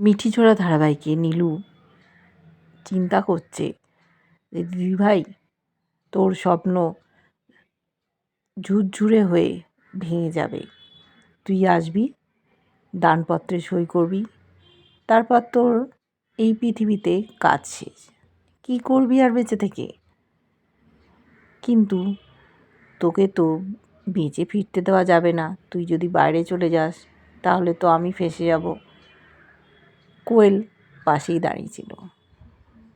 মিঠিঝোড়া ধারাবাহিকে নীলু চিন্তা করছে যে দিদিভাই তোর স্বপ্ন ঝুরঝুরে হয়ে ভেঙে যাবে। তুই আসবি, দানপত্রে সই করবি, তারপর তোর এই পৃথিবীতে কাজ শেষ। কী করবি আর বেঁচে থেকে? কিন্তু তোকে তো বেঁচে ফিরতে দেওয়া যাবে না। তুই যদি বাইরে চলে যাস, তাহলে তো আমি ফেসে যাব। কোয়েল পাশেই দাঁড়িয়েছিল।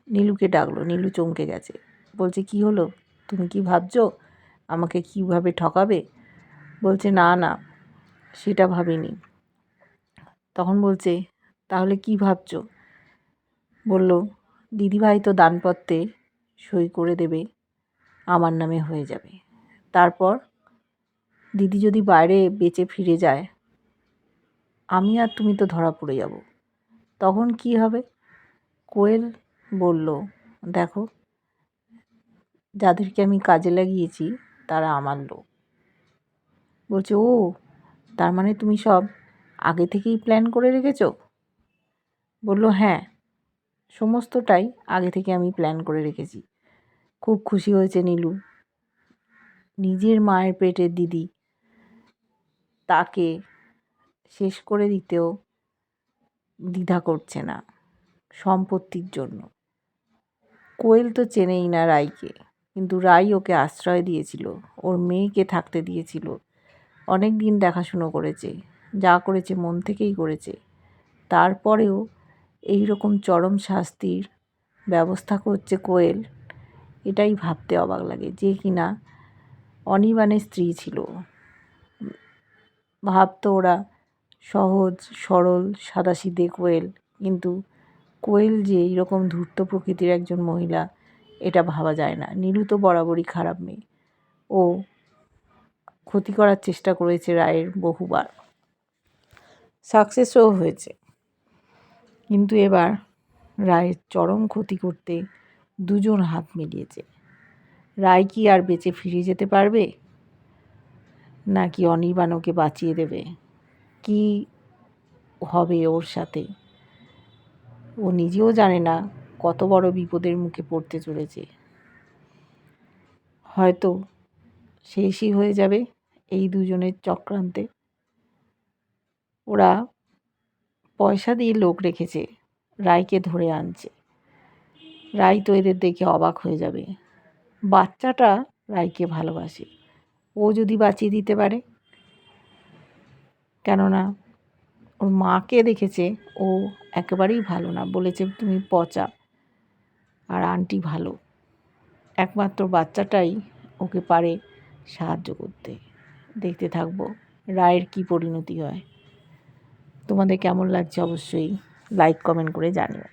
নীলুকে ডাকলো, নীলু চমকে গেছে। বলছে, কি হলো? তুমি কি ভাবছ? আমাকে কীভাবে ঠকাবে? বলছে, না না, সেটা ভাবিনি। তখন বলছে, তাহলে কি ভাবছ? বলল, দিদিভাই তো দানপত্রে সই করে দেবে, আমার নামে হয়ে যাবে। তারপর দিদি যদি বাইরে বেঁচে ফিরে যায়, আমি আর তুমি তো ধরা পড়ে যাব। তখন কি হবে? কোয়েল বলল, দেখো, যাদেরকে আমি কাজে লাগিয়েছি, তারা আমার লোক। বলছে, ও, তার মানে তুমি সব আগে থেকেই প্ল্যান করে রেখেছ? বলল হ্যাঁ সমস্তটাই আগে থেকে আমি প্ল্যান করে রেখেছি। খুব খুশি হয়েছে নীলু। নিজের মায়ের পেটের দিদি তাকে শেষ করে দিতেও দ্বিধা করছে না সম্পত্তির জন্য। কোয়েল তো চেনেই না রাইকে, কিন্তু রাই ওকে আশ্রয় দিয়েছিল, ওর মেয়েকে থাকতে দিয়েছিল। অনেক দিন দেখাশুনো করেছে, যা করেছে মন থেকেই করেছে। তারপরেও এই রকম চরম শাস্তির ব্যবস্থা করছে কোয়েল, এটাই ভাবতে অবাক লাগে যে কিনা অনিবানের স্ত্রী ছিল। ভাবতো ওরা সহজ, সরল সাদাসিধে কোয়েল। কিন্তু কোয়েল যে এইরকম ধূর্ত প্রকৃতির একজন মহিলা, এটা ভাবা যায় না। নীলু তো বরাবরই খারাপ মেয়ে। ও ক্ষতি করার চেষ্টা করেছে রায়ের বহুবার। সাকসেসও হয়েছে। কিন্তু এবার রায়ের চরম ক্ষতি করতে দুজন হাত মিলিয়েছে। রায় কি আর বেঁচে ফিরে যেতে পারবে? নাকি অনির্বাণ ওকে বাঁচিয়ে দেবে? কি হবে ওর সাথে? ও নিজেও জানে না কত বড় বিপদের মুখে পড়তে চলেছে। হয়তো শেষই হয়ে যাবে এই দুজনের চক্রান্তে। ওরা পয়সা দিয়ে লোক রেখেছে, রায়কে ধরে আনছে। রায় তো এদের দেখে অবাক হয়ে যাবে। বাচ্চাটা রায়কে ভালোবাসে। ও যদি বাঁচিয়ে দিতে পারে কেননা ওর মাকে দেখেছে ও একেবারেই ভালো না, বলেছে তুমি পচা আর আন্টি ভালো। একমাত্র বাচ্চাটাই ওকে পারে সাহায্য করতে। দেখতে থাকব রায়ের কি পরিণতি হয়। তোমাদের কেমন লাগছে অবশ্যই লাইক কমেন্ট করে জানিও।